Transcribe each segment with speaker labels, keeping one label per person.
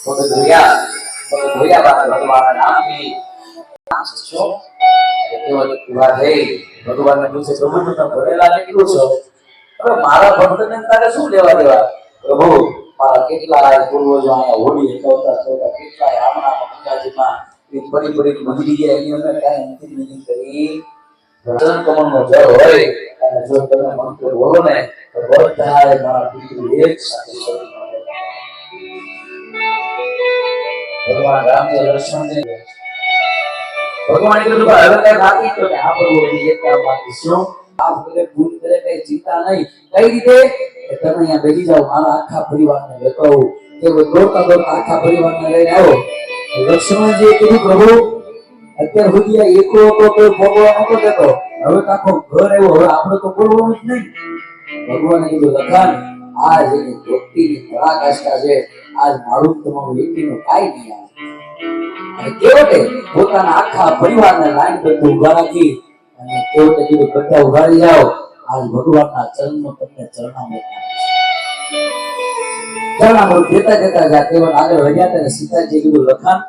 Speaker 1: Untuk dunia, untuk dunia, Pak, untuk warna nabi, langsung જોયા તો ભગવાન રામજી છો. કેવો વિવાહ થઈ ભગવાનને પૂછે પ્રભુ તમે ભણેલા બોલો ને, તો ભગવાન રામજી લક્ષ્મણજી ભગવાને કીધું કે હવે કઈ બાકી તો આ પ્રભુ હજી એક કામ બાકી શું આ બધે ભૂલ કરે કઈ ચિંતા નહીં. કઈ રીતે? તમે અહીંયા બેસી જાઓ, મારા આખા પરિવારને લેતો આવું તે દોડતા દોડતા આખા પરિવારને લઈને આવો. લક્ષ્મણજીએ કીધું, પ્રભુ, અત્યાર સુધી આ એકલો હતો તો ભોગવા નતો દેતો હવે તો આખો ઘર આવ્યો, હવે આપણે તો બોલવાનું જ નહીં. ભગવાને કીધું, લખાણ, આ જેની ભક્તિની પરાકાષ્ઠા છે, આજ મારું તમારું એકીનું કાંઈ નહીં અને પોતાના આખા પરિવારને લાઈન બંધ ઊભા રાખી અને કેવટે કીધું બધા ઊભા જાઓ. આજ ભગવાનના ચરણનો તમને ચરણામૃત ચરણામૃત દેતા દેતા જા કેવળ આગળ વધ્યા ત્યારે સીતાજી કીધું લખાણ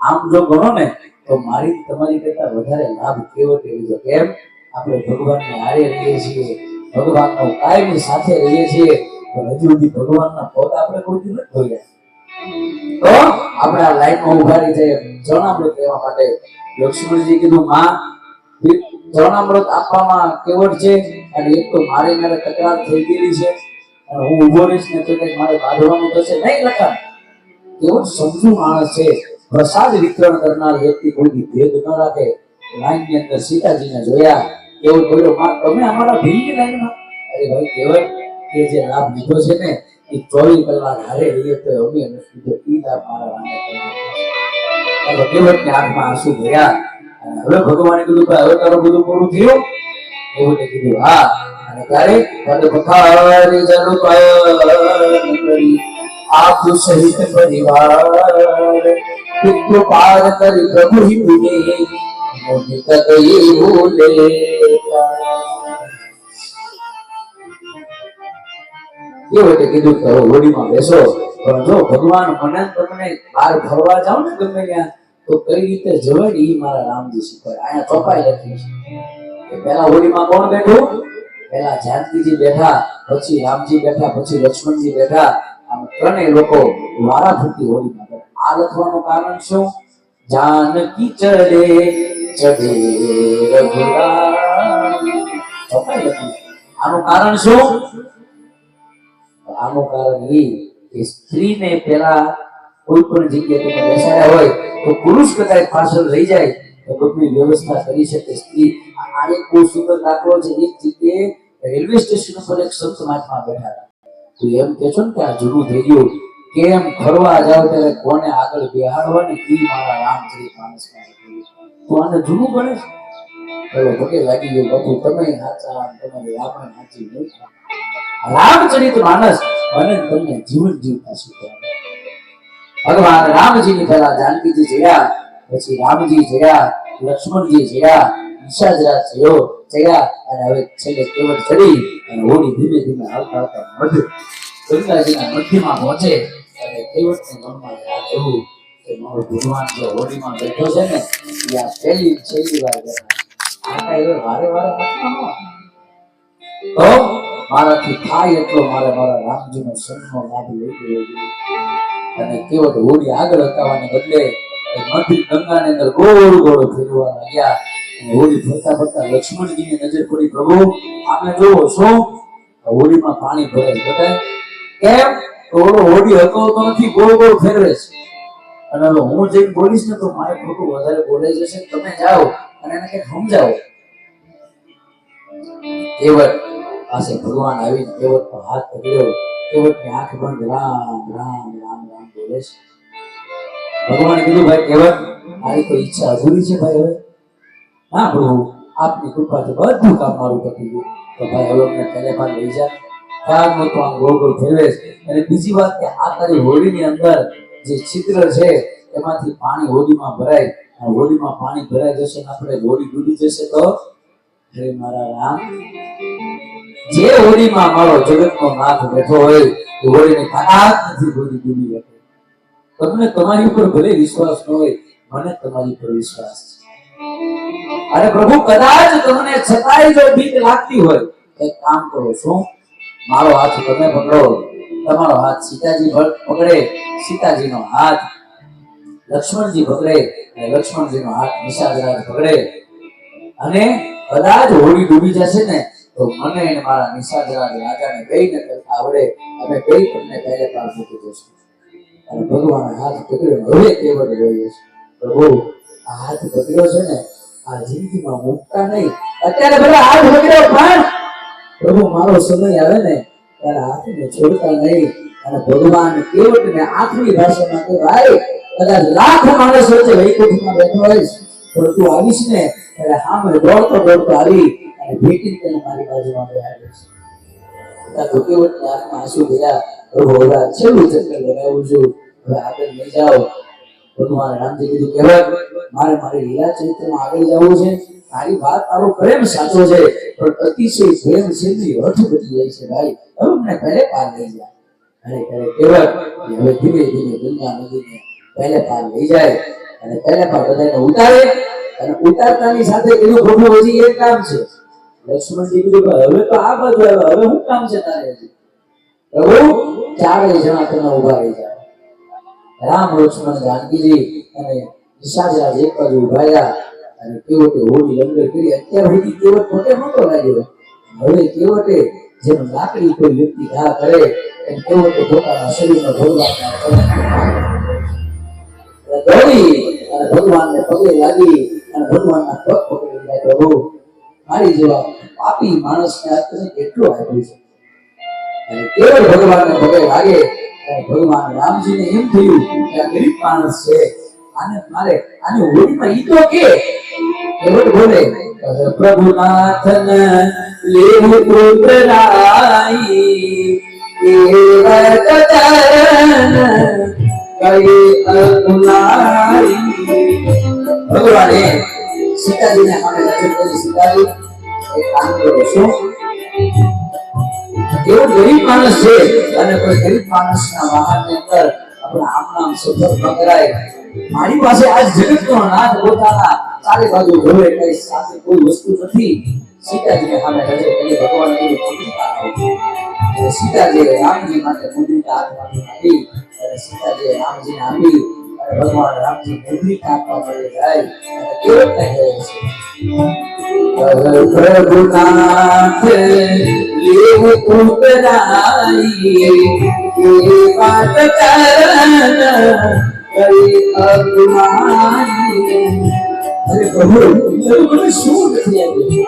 Speaker 1: આમ જો ગણો ને, તો મારી તમારી કરતા વધારે લાભ કેવટે લીધો કેમ? આપણે ભગવાનને હારે રહીએ છીએ. ભગવાનનો કાયમી સાથે રહીએ છીએ. તો હજુ સુધી ભગવાનના પગ આપણે કોઈ નથી ધોયા તો આપણે આ લાઈનમાં ઊભા રહી જઈએ. ચરણામૃત લેવા માટે. લક્ષ્મણજી કીધું, માં ચરણામૃત આપવામાં કેવડ છે? અને એક તો મારે મારે તકરાર થઈ ગયેલી છે. અને હું ઊભો રહીશ ને તો કંઈક મારે બાંધવાનું થશે. નહીં, લખા. કેવડ સમજુ માણસ છે. પ્રસાદ વિતરણ કરનાર વ્યક્તિ કોઈ ભેદ ન રાખે. લાઈનની અંદર સીતાજીને જોયા. કેવડ બોલ્યો, માં, તમે અમારા ભીલની લાઈનમાં અરે ભાઈ, કેવડ? કે જે લાભ લીધો છે ને એ ચોવીસ કલાક હારે રહીએ તો અમે નથી લીધો ઈ મારા વાંધા એટલે આંખમાં આંસુ ભર્યા. અને હવે ભગવાને કીધું કે હવે તારું બધું પૂરું થયું? કેવટે કીધું, હા. અને ત્યારે પદ પથારી જનુ કરી આપ સહિત પરિવાર પિતૃ પાર કરી પ્રભુ હિ પુને મોહિત ગઈ ભૂલે કેવટે કીધું કે હોડીમાં બેસો. પણ જો ભગવાન મને તમને બહાર ફરવા જાઓ ને ગમે ત્યાં, તો કઈ રીતે જવાય ઈ મારા રામજી શીખવાય અહીંયા ચોપાઈ લખ્યું છે. પેલા હોડીમાં કોણ બેઠું? પેલા જાનકીજી બેઠા, પછી રામજી બેઠા, પછી લક્ષ્મણજી બેઠા. આમ ત્રણેય લોકો વારા ફરતી હોડીમાં બેઠા. આ લખવાનું કારણ શું? જાનકી ચડે ચડે રઘુરામ. ચોપાઈ લખી. આનું કારણ શું? આનું કારણ એ કે સ્ત્રીને પેલા કોઈ પણ જગ્યાએ તમે બેસાડ્યા હોય તો પુરુષ કદાચ પાછળ રહી જાય તો બધી વ્યવસ્થા કરી શકે. સ્ત્રી આ એક બહુ સુંદર દાખલો છે. એક જગ્યાએ રેલવે સ્ટેશન પર એક સંત મહાત્મા બેઠા હતા. તો એમ કે છો ને કે આ જૂનું થઈ ગયું કેમ ફરવા જાવ ત્યારે કોને આગળ બેહાડવા ને ઈ મારા રામચરિત માણસ તો આને જૂનું બને છે. ભગે લાગી ગયું બધું, તમે સાચા તમારી આપણે સાચી નહીં રામચરિત માનસ અને તમને જીવન જીવતા શીખવાડે. ભગવાન રામજીની પહેલા જાનકીજી જયા, પછી રામજી જયા, લક્ષ્મણજી જયા નિશાજરા હવે છેલ્લે ધીમે ધીમે આવતા આવતા મધ્ય ગંગાજીના મધ્યમાં પહોંચે, અને કેવળને મનમાં યાદ એવું ભગવાન બેઠો છે ને આ પહેલી છેલ્લી મારાથી થાય એટલો મારે મારા રામજીનો સંતનો લાભ લઈ ગયો અને કેવટ હોડી આગળ હટાવવાને બદલે મધ્ય ગંગાની અંદર ગોળ ગોળ ફેરવા લાગ્યા. અને હોડી ફરતા ફરતા લક્ષ્મણજીની નજર પડી, પ્રભુ આમે જોવો, શું? હોડીમાં પાણી ભરે છે કેમ? ઓલો હોડી હતો તો નથી, ગોળ ગોળ ફેરવે છે. અને હું જઈને બોલીશ ને તો મારે ખોટું વધારે બોલે જશે તમે જાઓ અને એને કંઈક સમજાવો. કેવટ પાસે ભગવાન આવીને કેવટ પર હાથ પકડ્યો કેવટની આંખ બંધ રામ રામ રામ રામ બોલે છે. ભગવાન કીધું, ભાઈ, કેવટ, મારી તો ઈચ્છા અધૂરી છે ભાઈ હવે. ના પ્રભુ, આપની કૃપાથી બધું કામ મારું પતી ગયું. તો ભાઈ, હવે અમને પાર લઈ જા. કાળમાં તો આમ ગોળ ગોળ ફેરવે અને બીજી વાત કે આ તારી હોડીની અંદર જે છિદ્ર છે, એમાંથી પાણી હોળીમાં ભરાય. અને હોડીમાં પાણી ભરાઈ જશે ને આપણે હોડી ડૂબી જશે તો? હરે મારા રામ. જે હોળીમાં મારો જગતનો નાથ બેઠો હોય, એ હોળીની તાકાત નથી હોડી ડૂબી હતી તમને તમારી ઉપર ભલે વિશ્વાસ ન હોય, મને તમારી ઉપર વિશ્વાસ છે. અરે પ્રભુ કદાચ તમને છતાંય જો બીક લાગતી હોય તો કામ કરો શું? મારો હાથ તમે પકડો. તમારો હાથ સીતાજી પકડે. સીતાજીનો હાથ લક્ષ્મણજી પકડે અને લક્ષ્મણજીનો હાથ નિશાજરાજ પકડે. અને કદાચ હોળી ડૂબી જશે ને તો મને અને મારા નિશાજરાજ રાજાને બેયને કરતા આવડે, અમે બેય તમને પહેલે પાર મૂકી દઈશું. અને ભગવાન હાથ પકડ્યો, હવે કેવડ જોઈએ છે. પ્રભુ, આ હાથ પકડ્યો છે ને, આ જિંદગીમાં મૂકતા નહીં. અત્યારે ભલે હાથ પકડ્યો, પણ પ્રભુ, મારો સમય આવે ને, ત્યારે હાથને છોડતા નહીં. અને ભગવાન કેવટને આખરી ભાષામાં કહેવાય, કદાચ લાખ માણસ વચ્ચે વૈકુંઠમાં બેઠો હોય પણ તું આવીશ ને, ત્યારે સામે દોડતો દોડતો આવી છેલ્લું લઈ જાઓ. ભગવાન મારે મારી લીલા જવું છે. તારી વાત તારો પ્રેમ સાચો છે, પણ અતિશય પ્રેમ છે ને એ હઠ બની જાય છે ભાઈ. હવે મને પહેલે પાર લઈ જાય અને ત્યારે કહેવાય હવે ધીમે ધીમે ગંગા નદીને પહેલે પાર લઈ જાય અને પહેલે પાર બધાને ઉતારે. અને ઉતારતાની સાથે એનું પ્રભુ હજી એક કામ છે. લક્ષ્મણજી કીધું હવે તો આ બાજુ આવ્યો, હવે શું કામ છે તારે પ્રભુ, ચારે જણા તમે ઊભા રહી જાઓ. રામ, લક્ષ્મણ જાનકીજી અને નિશાજરાજ એક બાજુ ઊભા રહ્યા અને કેવટે હોળી લંગર કરી, અત્યાર સુધી કેવટ પોતે નહોતો લાગ્યો. હવે કેવટે જેમ લાકડી કોઈ વ્યક્તિ ઘા કરે, એમ કેવટે પોતાના શરીરનો ભગવાન દોડી અને ભગવાનને પગે લાગી અને ભગવાનના પગ પકડી પ્રભુ મારી જેવા પાપી માણસને તમે કેટલું આપ્યું છે? અને કેવળ ભગવાનને ભગે લાગે ભગવાન રામજીને એમ થયું કે આ ગરીબ માણસ છે, આને મારે, આને હોળીમાં ઈ તો કે, કેવળ બોલે પ્રભુનાથન લેવું કઈ અગુનાઈ ભગવાને સીતાજીને આપણે નજર કરી સીતાજી, એ કામ શું એવો ગરીબ માણસ છે, અને કોઈ ગરીબ માણસના વાહનની અંદર આપણે આમ સફર પકડાય. મારી પાસે આજ જગતનો નાથ પોતાના ચારે બાજુ જોવે કઈ સાથે કોઈ વસ્તુ નથી. સીતાજીને સામે નજર કરી ભગવાન કીધું મુદ્રિકા આપો. સીતાજીએ રામજી માટે હાથમાંથી માંગી અને સીતાજીએ રામજીને આપી. ભગવાન રામજી મંદિર કાપવા માટે જાય કેવો કહે છે? પ્રભુનાથ લેવું તમે મને શું નથી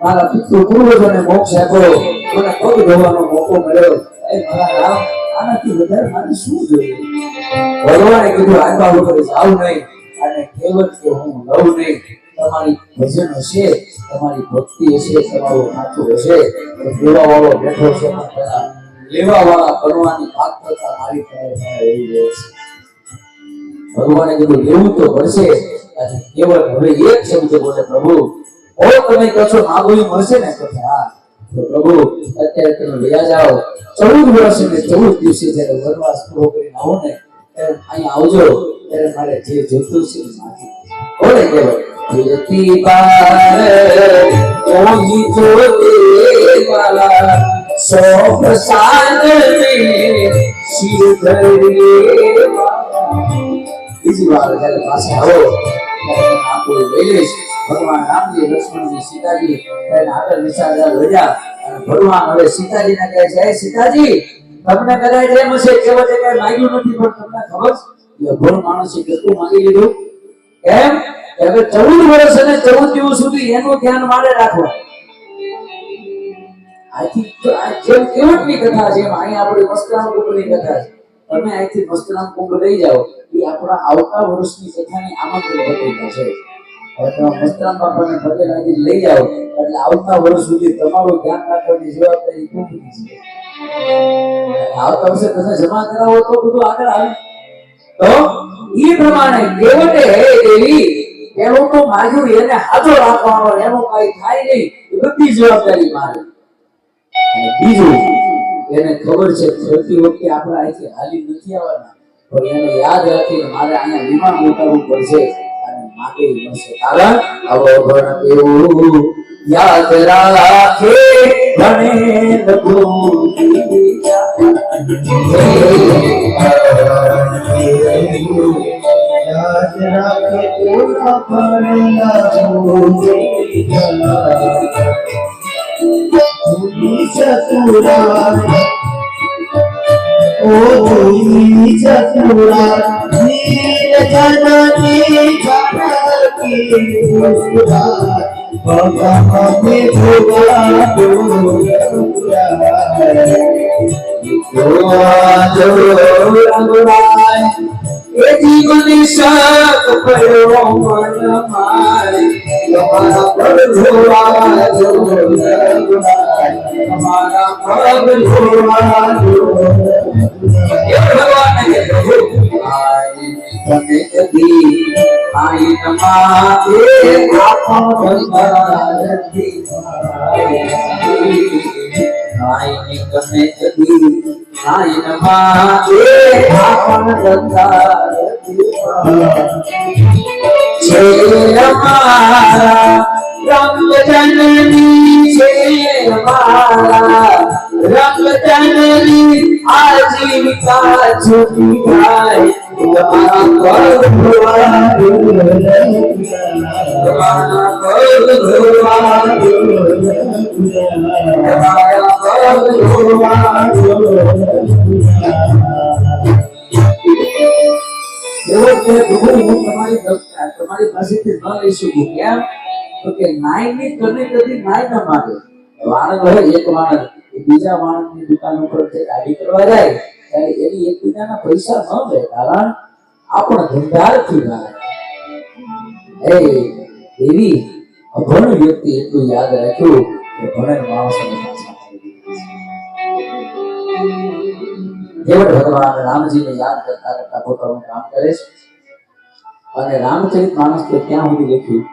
Speaker 1: મારા પિતૃ પૂર્વજોને મોક્ષ આપ્યો. મને પગ ધોવાનો મોકો મળ્યો. એ મારા રામ આનાથી વધારે મારે શું જોઈએ? ભગવાને કીધું આગા ઉપર જાવ નહીં, અને કેવળ કે હું લઉં નહીં. તમારી ભજન હશે, તમારી ભક્તિ હશે, તમારું નાચું હશે દેવા વાળો બેઠો છે લેવા વાળા બનવાની પાત્રતા મારી પાસે રહી છે. ભગવાને કીધું, લેવું તો પડશે અને કેવળ હવે એક શબ્દ બોલે પ્રભુ ઓ તમે કહો છો માગું મળશે ને તો પ્રભુ, અત્યારે તમે લઈ જાઓ. ચૌદ વર્ષ અને ચૌદ દિવસે જયારે વનવાસ પૂરો કરીને આવો ને, ત્યારે અહીંયા આવજો, ત્યારે મારે જે જોતું છે બોલે ધરે બીજી વાર જયારે પાસે આવો, ત્યારે લઈ લઈશ. ભગવાન રામજી, લક્ષ્મણજી, સીતાજી આગળ વિચારતા રહ્યા ભગવાન હવે સીતાજીને કહે છે "હે સીતાજી, તમને કદાચ એમ હશે કે વચ્ચે કઈ માંગ્યું નથી, પણ તમને ખબર છે? કે માણસે કેટલું માંગી લીધું. કેમ હવે ચૌદ વર્ષ અને ચૌદ દિવસ સુધી એનું ધ્યાન મારે રાખવા. આથી જેમ કેવટની કથા છે, એમ અહીંયા આપણી મસ્તરામ કુંભની કથા છે. તમે અહીંથી મસ્તરામ કુંભ લઈ જાઓ, એ આપણા આવતા વર્ષની કથાની આમંત્રણ પત્રિકા છે. તમે લઈ જાઓ એટલે આવતા વર્ષ સુધી તમારું ધ્યાન રાખવાની જવાબદારી આવતા વર્ષે તમે જમા કરાવો તો બધું આગળ આવે. ઈ પ્રમાણે કેવટે માગ્યું એને હાજો રાખવાનો, એનું કઈ થાય નહીં. એ બધી જવાબદારી મારી. બીજું, એને ખબર છે, ફરતી વખતે આપણે અહીંથી હાલી નથી આવવાના. પણ એને યાદ રાખીને મારે અહીંયા વિમાન ઉતારવું પડશે. અને માગે મળશે કારણ આવો ભણ કેવું યાદ રાખે ભણે લઘુ
Speaker 2: યાદ રાખે પૂરા પડેલા ભૂલી ચતુરા ઓ ભૂલી ચતુરા નીર જનની જનકી પુરા ભગવતે ભોગા
Speaker 1: એ જીવન શાક પડ્યો મન મારે તમારા પગ ધોવા જો તમારા પગ જનની છે મારા રંગ જનની આજીવિકા છૂટી જાય તમારા પાસેથી ન તો કે નાઈ ની કને કદી નાઈ ન માગે હોય એક વાણંદ એ બીજા વાણંદની દુકાન ઉપર ગાડી કરવા જાય ત્યારે એની એકબીજાના યાદ કરતા કરતા પોતાનું કામ કરે છે. અને રામચરિત માણસ તો ત્યાં સુધી લખ્યું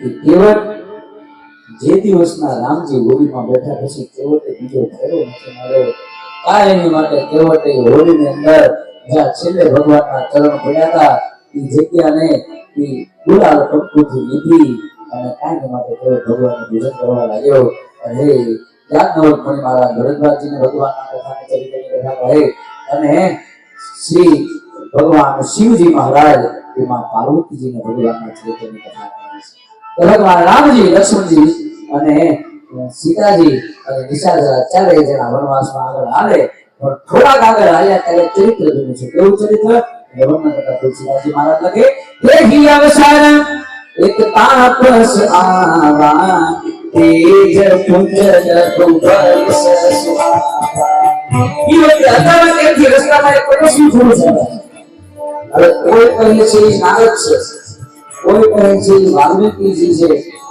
Speaker 1: કે કેવળ જે દિવસના રામજી હોળીમાં બેઠા પછી કેવટે બીજો ફેરો નથી માર્યો. એની માટે કેવટે હોળીની અંદર જ્યાં છેલ્લે ભગવાનના ચરણ પડ્યા હતા, એ જગ્યાને એ ગુલાલ કંકુથી લીધી અને કાયમી માટે કેવળ ભગવાનનું પૂજન કરવા લાગ્યો. અને હે યાજ્ઞવલ્ક મારા મહારાજ ભરતભાજીને ભગવાનના કથાને ચરિત્રની કથા કહે અને શ્રી ભગવાન શિવજી મહારાજ એમાં પાર્વતીજીને ભગવાનના ચરિત્રની કથા કહે છે. ભગવાન રામજી, લક્ષ્મણજી અને સીતાજી અને નિશાચરા ચારે જણા વનવાસમાં આગળ આવે, પણ થોડાક આગળ આવ્યા ત્યારે ચરિત્ર જોયું છે. કેવું ચરિત્ર? કરતા તુલસીદાસજી મહારાજ લખે દેહી અવસાન એક તાપસ આવા, તેજ પુંજ દુર્ગલ સુહાવા ઈ અચાનક એથી રસ્તામાં એક પડોશી ફૂલ છે હવે કોઈ કહે છે નારદ છે? કોઈ કહે છે વાલ્મીકિજી છે?